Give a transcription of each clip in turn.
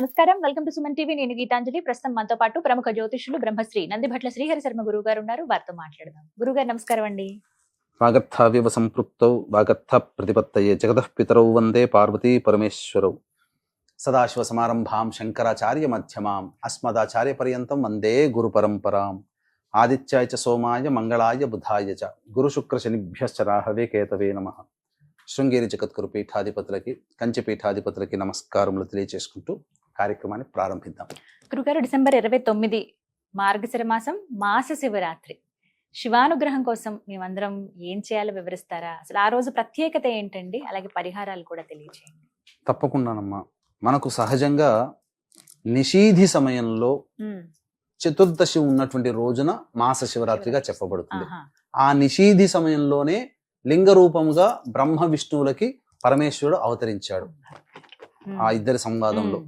నమస్కారం. Welcome to Suman TV. నేను గీతాంజలి. ప్రస్తుతం మనతో పాటు ప్రముఖ జ్యోతిష్యులు బ్రహ్మశ్రీ నందిభట్ల శ్రీహరి శర్మ గురువు గారు ఉన్నారు. వారితో మాట్లాడదాం. గురుగారు నమస్కారం అండి. వాగర్థావివ సంపృప్తౌ వాగర్థ ప్రతిపత్తయే జగతః పితరౌ వందే పార్వతీ పరమేశ్వరౌ. సదాశివ సమారంభాం శంకరాచార్య మధ్యమాం అస్మదాచార్య పర్యంతం వందే గురు పరంపరాం. ఆదిత్యాయ చ సోమాయ మంగళాయ బుధాయ చ. గురు శుక్ర శనిభ్యశ్చ రాహవే కేతవే నమ. శృంగేరి జగద్గురు పీఠాధిపతులకి కంచి పీఠాధిపతులకి నమస్కారములు తెలియజేసుకుంటూ కార్యక్రమాన్ని ప్రారంభిద్దాం. గురుగారు డిసెంబర్ ఇరవై తొమ్మిది మార్గశిర మాసం మాస శివరాత్రి. శివానుగ్రహం కోసం మేమందరం ఏం చేయాలో వివరిస్తారా? అసలు ఆ రోజు ప్రత్యేకత ఏంటండి? అలాగే పరిహారాలు కూడా తెలియజేయండి తప్పకుండానమ్మా. మనకు సహజంగా నిషీధి సమయంలో చతుర్దశి ఉన్నటువంటి రోజున మాస శివరాత్రిగా చెప్పబడుతుంది. ఆ నిషీధి సమయంలోనే లింగ రూపముగా బ్రహ్మ విష్ణువులకి పరమేశ్వరుడు అవతరించాడు. ఆ ఇద్దరి సంవాదంలో.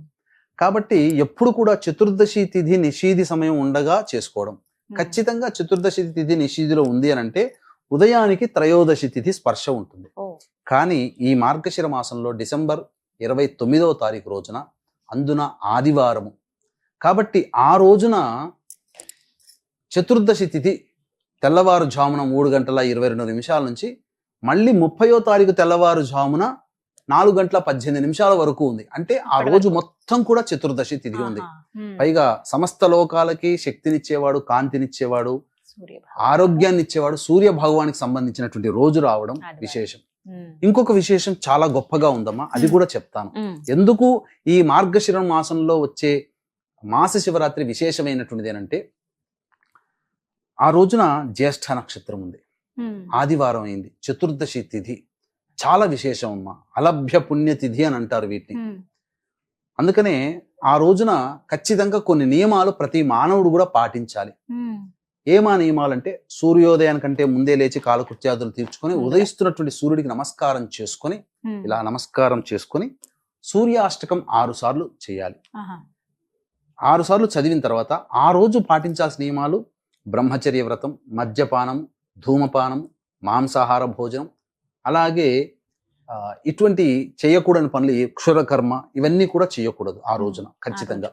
కాబట్టి ఎప్పుడు కూడా చతుర్దశి తిథి నిషీధి సమయం ఉండగా చేసుకోవడం. ఖచ్చితంగా చతుర్దశి తిథి నిషీధిలో ఉంది అని అంటే ఉదయానికి త్రయోదశి తిథి స్పర్శ ఉంటుంది. కానీ ఈ మార్గశిర మాసంలో డిసెంబర్ ఇరవై తొమ్మిదవ తారీఖు రోజున అందున ఆదివారము. కాబట్టి ఆ రోజున చతుర్దశి తిథి తెల్లవారుజామున మూడు గంటల ఇరవై రెండు నిమిషాల నుంచి మళ్ళీ ముప్పయో తారీఖు తెల్లవారుజామున నాలుగు గంటల పద్దెనిమిది నిమిషాల వరకు ఉంది. అంటే ఆ రోజు. మొత్తం కూడా చతుర్దశి తిథి ఉంది. పైగా సమస్త లోకాలకి శక్తినిచ్చేవాడు కాంతినిచ్చేవాడు. ఆరోగ్యాన్ని ఇచ్చేవాడు సూర్య భగవానికి సంబంధించినటువంటి రోజు రావడం. విశేషం. ఇంకొక విశేషం చాలా గొప్పగా ఉందమ్మా. అది. కూడా చెప్తాను. ఎందుకు ఈ మార్గశిర మాసంలో వచ్చే మాస శివరాత్రి విశేషమైనటువంటిది ఏంటంటే ఆ రోజున జ్యేష్ఠ నక్షత్రం ఉంది. ఆదివారం అయింది. చతుర్దశి తిథి. చాలా విశేషం అమ్మా అలభ్య పుణ్య తిథి అని అంటారు వీటిని. అందుకనే ఆ రోజున ఖచ్చితంగా కొన్ని నియమాలు ప్రతి మానవుడు కూడా పాటించాలి. ఏమా నియమాలంటే సూర్యోదయానికంటే ముందే లేచి కాలకృత్యాదులు తీర్చుకొని. ఉదయిస్తున్నటువంటి సూర్యుడికి నమస్కారం చేసుకొని ఇలా నమస్కారం చేసుకొని సూర్యాష్టకం ఆరు సార్లు చేయాలి. ఆరు సార్లు చదివిన తర్వాత ఆ రోజు పాటించాల్సిన నియమాలు బ్రహ్మచర్య వ్రతం మద్యపానం ధూమపానం మాంసాహార భోజనం అలాగే ఇటువంటి చేయకూడని పనులు క్షురకర్మ ఇవన్నీ కూడా చేయకూడదు ఆ రోజున ఖచ్చితంగా.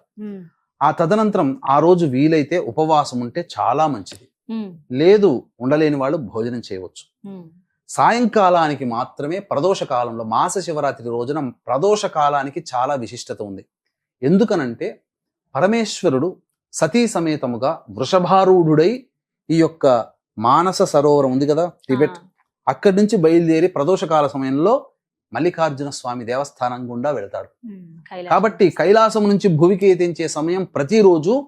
ఆ తదనంతరం ఆ రోజు వీలైతే ఉపవాసం ఉంటే చాలా మంచిది. లేదు ఉండలేని వాళ్ళు భోజనం చేయవచ్చు. సాయంకాలానికి మాత్రమే ప్రదోష కాలంలో మాస శివరాత్రి రోజున ప్రదోష కాలానికి చాలా విశిష్టత ఉంది. ఎందుకనంటే పరమేశ్వరుడు సతీ సమేతముగా వృషభారూఢుడై ఈ యొక్క మానస సరోవరం ఉంది కదా టిబెట్ అక్కడి నుంచి బయలుదేరి ప్రదోషకాల సమయంలో మల్లికార్జున స్వామి దేవస్థానం గుండా వెళతాడు. కాబట్టి కైలాసం నుంచి భువికి ఎదించే సమయం ప్రతిరోజు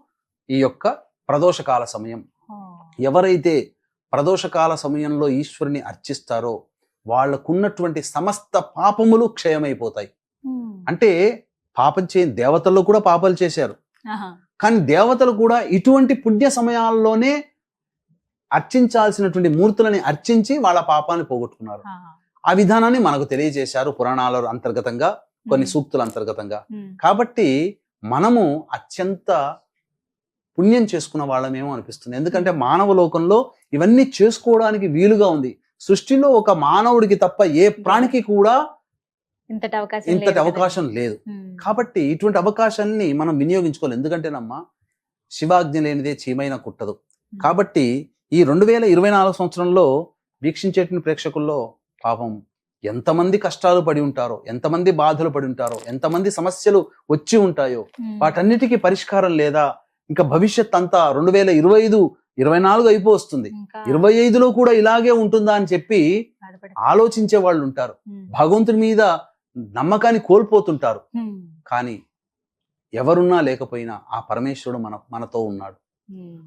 ఈ యొక్క ప్రదోషకాల సమయం. ఎవరైతే ప్రదోషకాల సమయంలో ఈశ్వరుని అర్చిస్తారో వాళ్ళకున్నటువంటి సమస్త పాపములు క్షయమైపోతాయి. అంటే పాపం చే దేవతల్లో కూడా పాపాలు చేశారు. కానీ దేవతలు కూడా ఇటువంటి పుణ్య సమయాల్లోనే అర్చించాల్సినటువంటి మూర్తులని అర్చించి వాళ్ళ పాపాన్ని పోగొట్టుకున్నారు. ఆ విధానాన్ని మనకు తెలియజేశారు పురాణాల అంతర్గతంగా కొన్ని సూక్తుల అంతర్గతంగా. కాబట్టి మనము అత్యంత పుణ్యం చేసుకున్న వాళ్ళమేమో అనిపిస్తుంది. ఎందుకంటే మానవ లోకంలో ఇవన్నీ చేసుకోవడానికి వీలుగా ఉంది. సృష్టిలో ఒక మానవుడికి తప్ప ఏ ప్రాణికి కూడా ఇంతటి అవకాశం ఇంతటి లేదు. అవకాశం కాబట్టి ఇటువంటి అవకాశాన్ని మనం వినియోగించుకోవాలి. ఎందుకంటేనమ్మా శివాజ్ఞ లేనిదే చీమైన కుట్టదు. కాబట్టి ఈ రెండు వేల ఇరవై నాలుగు సంవత్సరంలో వీక్షించేటువంటి ప్రేక్షకుల్లో పాపం ఎంతమంది కష్టాలు పడి ఉంటారో ఎంతమంది బాధలు పడి ఉంటారో ఎంతమంది సమస్యలు వచ్చి ఉంటాయో వాటన్నిటికీ పరిష్కారం లేదా ఇంకా భవిష్యత్ అంతా రెండు వేల ఇరవై ఐదు ఇరవై నాలుగు అయిపోతుంది ఇంకా ఇరవై ఐదులో కూడా ఇలాగే ఉంటుందా అని చెప్పి. ఆలోచించే వాళ్ళు ఉంటారు. ఉమ్, భగవంతుడి మీద నమ్మకాన్ని కోల్పోతుంటారు. కానీ ఎవరున్నా లేకపోయినా ఆ పరమేశ్వరుడు మన మనతో ఉన్నాడు.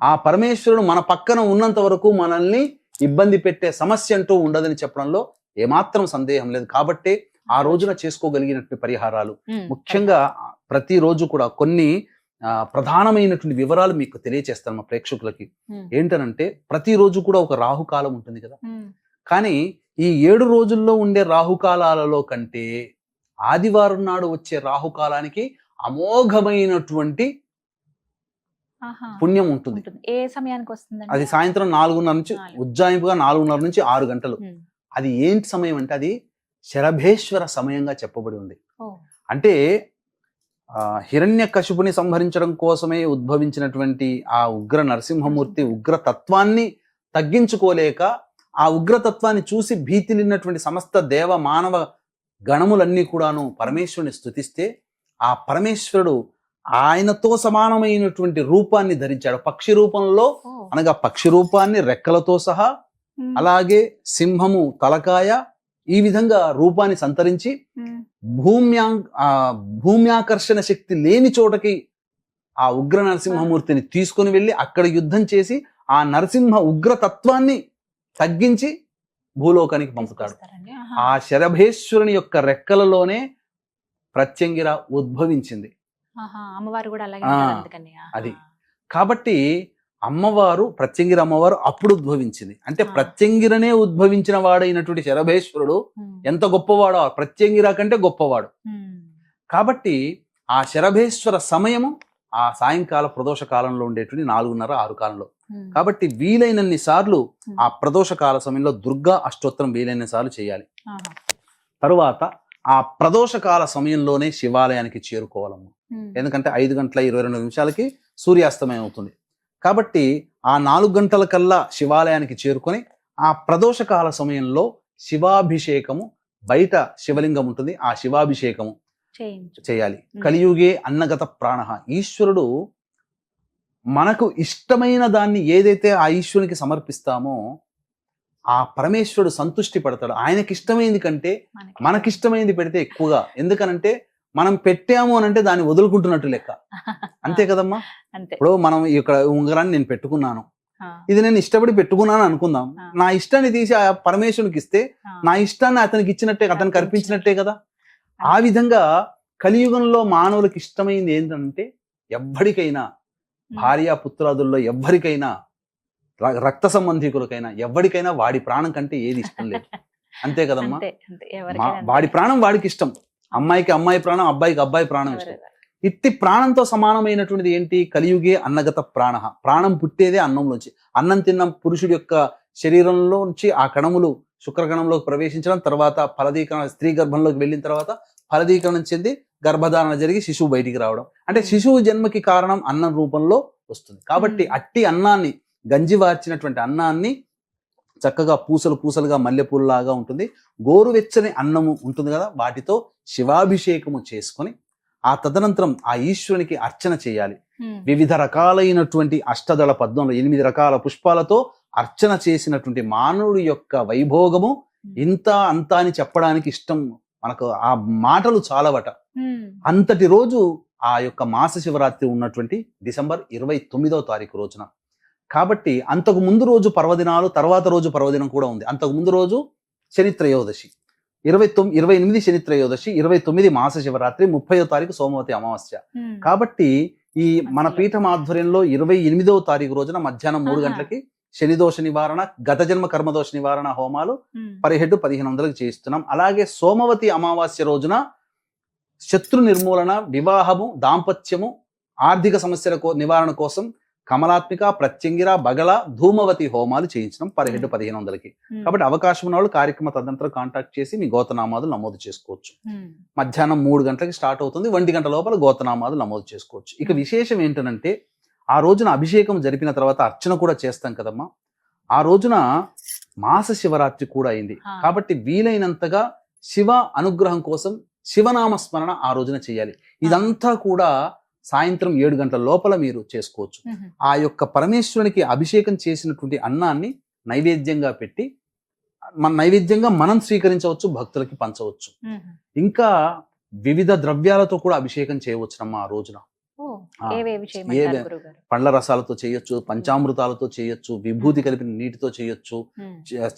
ఆ పరమేశ్వరుడు మన పక్కన ఉన్నంత వరకు మనల్ని ఇబ్బంది పెట్టే సమస్య అంటూ ఉండదని చెప్పడంలో ఏమాత్రం సందేహం లేదు. కాబట్టి ఆ రోజున చేసుకోగలిగినటువంటి పరిహారాలు. ముఖ్యంగా ప్రతిరోజు కూడా కొన్ని ప్రధానమైనటువంటి వివరాలు మీకు తెలియచేస్తాను మా ప్రేక్షకులకి. ఏంటనంటే ప్రతిరోజు కూడా ఒక రాహుకాలం ఉంటుంది కదా. కానీ ఈ ఏడు రోజుల్లో ఉండే రాహుకాలాలలో కంటే ఆదివారం నాడు వచ్చే రాహుకాలానికి అమోఘమైనటువంటి. పుణ్యం ఉంటుంది. ఏ సమయానికి వస్తుందండి అది సాయంత్రం నాలుగున్నర నుంచి. ఉజ్జాయింపుగా నాలుగున్నర నుంచి ఆరు గంటలు. అది ఏంటి సమయం అంటే అది శరభేశ్వర సమయంగా చెప్పబడి ఉంది. అంటే హిరణ్య కశుపుని సంహరించడం కోసమే ఉద్భవించినటువంటి ఆ ఉగ్ర నరసింహమూర్తి ఉగ్ర తత్వాన్ని తగ్గించుకోలేక ఆ ఉగ్రతత్వాన్ని చూసి భీతిలిన్నటువంటి సమస్త దేవ మానవ గణములన్నీ కూడాను పరమేశ్వరుని స్తుతిస్తే ఆ పరమేశ్వరుడు ఆయనతో సమానమైనటువంటి రూపాన్ని ధరించాడు. పక్షి రూపంలో అనగా పక్షి రూపాన్ని రెక్కలతో సహా అలాగే సింహము తలకాయ ఈ విధంగా రూపాన్ని సంతరించి భూమ్యా భూమ్యాకర్షణ శక్తి లేని చోటకి ఆ ఉగ్ర నరసింహమూర్తిని తీసుకొని వెళ్ళి అక్కడ యుద్ధం చేసి ఆ నరసింహ ఉగ్ర తత్వాన్ని తగ్గించి భూలోకానికి పంపుతాడు. ఆ శరభేశ్వరుని యొక్క రెక్కలలోనే ప్రత్యంగిర ఉద్భవించింది. అమ్మవారు కూడా అలాగే. అది. కాబట్టి అమ్మవారు ప్రత్యంగిర అమ్మవారు అప్పుడు ఉద్భవించింది. అంటే. ప్రత్యంగిరనే ఉద్భవించిన వాడైనటువంటి శరభేశ్వరుడు ఎంత గొప్పవాడో ప్రత్యంగిర కంటే గొప్పవాడు. కాబట్టి ఆ శరభేశ్వర సమయము ఆ సాయంకాల ప్రదోష కాలంలో ఉండేటువంటి నాలుగున్నర ఆరు కాలంలో. కాబట్టి వీలైనన్ని సార్లు ఆ ప్రదోష కాల సమయంలో దుర్గా అష్టోత్తరం వీలైన సార్లు చేయాలి. తరువాత ఆ ప్రదోష కాల సమయంలోనే శివాలయానికి చేరుకోవాలమ్మ. ఎందుకంటే ఐదు గంటల ఇరవై రెండు నిమిషాలకి సూర్యాస్తమయం అవుతుంది. కాబట్టి ఆ నాలుగు గంటల కల్లా శివాలయానికి చేరుకొని ఆ ప్రదోష కాల సమయంలో శివాభిషేకము బయట శివలింగం ఉంటుంది ఆ శివాభిషేకము చేయాలి. కలియుగే అన్నగత ప్రాణ. ఈశ్వరుడు మనకు ఇష్టమైన దాన్ని ఏదైతే ఆ ఈశ్వరునికి సమర్పిస్తామో ఆ పరమేశ్వరుడు సంతుష్టి పడతాడు. ఆయనకి ఇష్టమైంది కంటే మనకి. మనకిష్టమైంది పెడితే ఎక్కువగా. ఎందుకనంటే మనం పెట్టాము అని అంటే దాన్ని వదులుకుంటున్నట్టు లెక్క. అంతే కదమ్మా? ఇప్పుడు మనం ఇక్కడ ఉంగరాన్ని నేను పెట్టుకున్నాను. ఇది నేను ఇష్టపడి పెట్టుకున్నాను అనుకుందాం. నా ఇష్టాన్ని తీసి ఆ పరమేశ్వరునికి ఇస్తే నా ఇష్టాన్ని అతనికి ఇచ్చినట్టే అతనికి అర్పించినట్టే కదా? ఆ. విధంగా కలియుగంలో మానవులకు ఇష్టమైంది ఏంటంటే ఎవ్వడికైనా ఉమ్, భార్య పుత్రాదుల్లో ఎవ్వరికైనా రక్త సంబంధికులకైనా ఎవ్వడికైనా వాడి ప్రాణం కంటే ఏది ఇష్టం లేదు. అంతే కదమ్మా. వాడి ప్రాణం వాడికి ఇష్టం. అమ్మాయికి అమ్మాయి ప్రాణం అబ్బాయికి అబ్బాయి ప్రాణం ఇష్టం. ఇట్టి ప్రాణంతో సమానమైనటువంటిది ఏంటి? కలియుగే అన్నగత ప్రాణ ప్రాణం పుట్టేదే అన్నంలోంచి. అన్నం తిన్న పురుషుడి యొక్క శరీరంలోంచి ఆ కణములు శుక్రకణంలోకి ప్రవేశించడం తర్వాత ఫలదీకరణ స్త్రీ గర్భంలోకి వెళ్ళిన తర్వాత ఫలదీకరణం చెంది గర్భధారణ జరిగి శిశువు బయటికి రావడం. అంటే శిశువు జన్మకి కారణం అన్నం రూపంలో వస్తుంది. కాబట్టి. అట్టి అన్నాన్ని గంజి వార్చినటువంటి అన్నాన్ని చక్కగా పూసలు పూసలుగా మల్లెపూలలాగా ఉంటుంది. గోరువెచ్చని అన్నము ఉంటుంది కదా వాటితో శివాభిషేకము చేసుకొని ఆ తదనంతరం ఆ ఈశ్వరునికి అర్చన చేయాలి. వివిధ రకాలైనటువంటి అష్టదళ పద్మంలో ఎనిమిది రకాల పుష్పాలతో అర్చన చేసినటువంటి మానవుడి యొక్క వైభోగము ఇంత అంత అని చెప్పడానికి ఇష్టం మనకు ఆ మాటలు చాలవట. అంతటి రోజు ఆ యొక్క మాస శివరాత్రి ఉన్నటువంటి డిసెంబర్ ఇరవై తొమ్మిదవ తారీఖు రోజున కాబట్టి అంతకు ముందు రోజు పర్వదినాలు తర్వాత రోజు పర్వదినం కూడా ఉంది. అంతకు ముందు రోజు శని త్రయోదశి ఇరవై తొమ్మిది ఇరవై ఎనిమిది శని త్రయోదశి ఇరవై తొమ్మిది మాస శివరాత్రి ముప్పయో తారీఖు సోమవతి అమావాస్య. కాబట్టి ఈ మన. పీఠం ఆధ్వర్యంలో ఇరవై ఎనిమిదవ తారీఖు రోజున మధ్యాహ్నం మూడు. గంటలకి శని దోష నివారణ గత జన్మ కర్మదోష నివారణ హోమాలు పదిహేడు పదిహేను వందలకు చేయిస్తున్నాం. అలాగే సోమవతి అమావాస్య రోజున శత్రు నిర్మూలన వివాహము దాంపత్యము ఆర్థిక సమస్యల కో- నివారణ కోసం కమలాత్మిక ప్రత్యంగిర బగల ధూమవతి హోమాలు చేయించడం పదిహేడు. పదిహేను వందలకి. కాబట్టి అవకాశం ఉన్న వాళ్ళు కార్యక్రమ తదంతరం కాంటాక్ట్ చేసి మీ గోతనామాదులు నమోదు చేసుకోవచ్చు. మధ్యాహ్నం మూడు గంటలకి స్టార్ట్ అవుతుంది ఒంటి గంట లోపల గోతనామాదులు నమోదు చేసుకోవచ్చు. ఇక. విశేషం ఏంటంటే ఆ రోజున అభిషేకం జరిపిన తర్వాత అర్చన కూడా చేస్తాం కదమ్మా. ఆ రోజున మాస శివరాత్రి కూడా అయింది. కాబట్టి వీలైనంతగా శివ అనుగ్రహం కోసం శివనామ స్మరణ ఆ రోజున చేయాలి. ఇదంతా కూడా సాయంత్రం ఏడు గంటల లోపల మీరు చేసుకోవచ్చు. ఆ యొక్క పరమేశ్వరునికి అభిషేకం చేసినటువంటి అన్నాన్ని నైవేద్యంగా పెట్టి మన నైవేద్యంగా మనం స్వీకరించవచ్చు భక్తులకి పంచవచ్చు. ఇంకా వివిధ ద్రవ్యాలతో కూడా అభిషేకం చేయవచ్చునమ్మా ఆ రోజున. పండ్ల రసాలతో చేయొచ్చు పంచామృతాలతో చేయొచ్చు విభూతి కలిపిన నీటితో చేయొచ్చు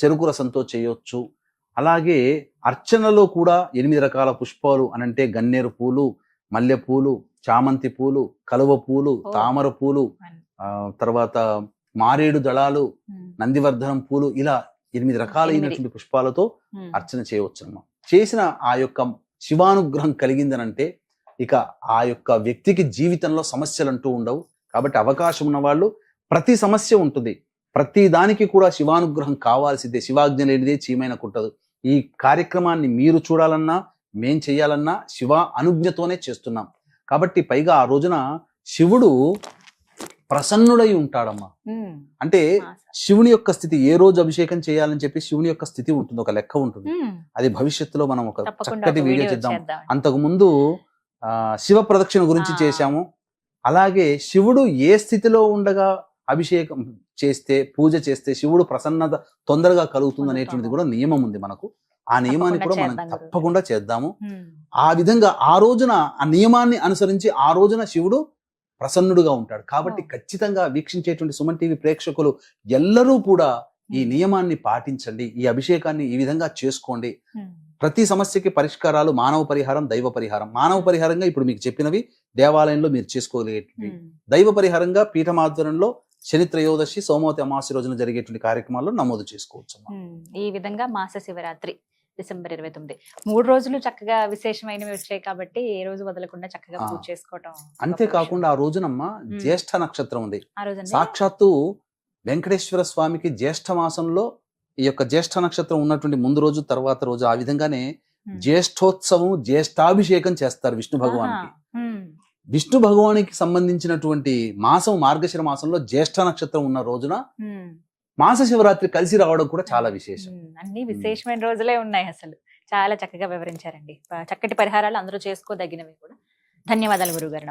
చెరుకు రసంతో చేయొచ్చు. అలాగే అర్చనలో కూడా ఎనిమిది రకాల పుష్పాలు అనంటే గన్నేరు పూలు మల్లె పూలు చామంతి పూలు కలువ పూలు. తామర పూలు ఆ, తర్వాత మారేడు దళాలు నందివర్ధనం పూలు ఇలా ఎనిమిది రకాలైనటువంటి పుష్పాలతో అర్చన చేయవచ్చునమ్మా. చేసిన ఆ యొక్క శివానుగ్రహం కలిగిందనంటే ఇక ఆ యొక్క వ్యక్తికి జీవితంలో సమస్యలు అంటూ ఉండవు. కాబట్టి అవకాశం ఉన్న వాళ్ళు ప్రతి సమస్య ఉంటుంది. ప్రతి దానికి కూడా శివానుగ్రహం కావాల్సిందే. శివాజ్ఞ లేనిదే చీమైన కుట్టదు. ఈ కార్యక్రమాన్ని మీరు చూడాలన్నా మేం చేయాలన్నా శివ అనుజ్ఞతోనే చేస్తున్నాం. కాబట్టి పైగా ఆ రోజున శివుడు ప్రసన్నుడై ఉంటాడమ్మా. అంటే. శివుని యొక్క స్థితి ఏ రోజు అభిషేకం చేయాలని చెప్పి శివుని యొక్క స్థితి ఉంటుంది ఒక లెక్క ఉంటుంది. అది భవిష్యత్తులో మనం ఒక చక్కటి వీడియో చేద్దాం. అంతకు ముందు ఆ, శివ ప్రదక్షిణ గురించి. చేశాము. అలాగే శివుడు ఏ స్థితిలో ఉండగా అభిషేకం చేస్తే పూజ చేస్తే శివుడు ప్రసన్నత తొందరగా కలుగుతుంది అనేటువంటిది కూడా నియమం ఉంది మనకు. ఆ నియమాన్ని కూడా మనం. తప్పకుండా చేద్దాము. ఆ విధంగా ఆ రోజున ఆ నియమాన్ని అనుసరించి ఆ రోజున శివుడు ప్రసన్నుడుగా ఉంటాడు. కాబట్టి. ఖచ్చితంగా వీక్షించేటువంటి సుమన్ టీవీ ప్రేక్షకులు ఎల్లరూ కూడా ఈ నియమాన్ని పాటించండి. ఈ అభిషేకాన్ని ఈ విధంగా చేసుకోండి. ప్రతి సమస్యకి పరిష్కారాలు మానవ పరిహారం దైవ పరిహారం. మానవ పరిహారంగా ఇప్పుడు మీకు చెప్పినవి దేవాలయంలో మీరు చేసుకోగలిగేటివి. ఉమ్. దైవ పరిహారంగా పీఠమాధ్వర్యంలో శని త్రయోదశి సోమవతి అమావాస్య రోజున జరిగేటువంటి కార్యక్రమాల్లో నమోదు చేసుకోవచ్చు ఈ విధంగా మాస శివరాత్రి. డిసెంబర్ ఇరవై తొమ్మిది. మూడు రోజులు చక్కగా విశేషమైనవి వచ్చాయి కాబట్టి ఏ రోజు వదలకుండా చక్కగా. పూజ చేసుకోవటం అంతేకాకుండా ఆ రోజునమ్మ జ్యేష్ఠ నక్షత్రం ఉంది. సాక్షాత్తు వెంకటేశ్వర స్వామికి జ్యేష్ఠ మాసంలో ఈ యొక్క జ్యేష్ఠ నక్షత్రం ఉన్నటువంటి ముందు రోజు తర్వాత రోజు ఆ విధంగానే జ్యేష్ఠోత్సవం జ్యేష్ఠాభిషేకం చేస్తారు విష్ణు భగవానికి. విష్ణు భగవానికి సంబంధించినటువంటి మాసం మార్గశిర మాసంలో జ్యేష్ఠ నక్షత్రం ఉన్న రోజున మాస శివరాత్రి కలిసి రావడం కూడా చాలా విశేషం. అన్ని విశేషమైన రోజులే ఉన్నాయి అసలు. చాలా చక్కగా వివరించారండి. చక్కటి పరిహారాలు అందరూ చేసుకోదగినవి కూడా. ధన్యవాదాలు గురుగారు నమస్తే.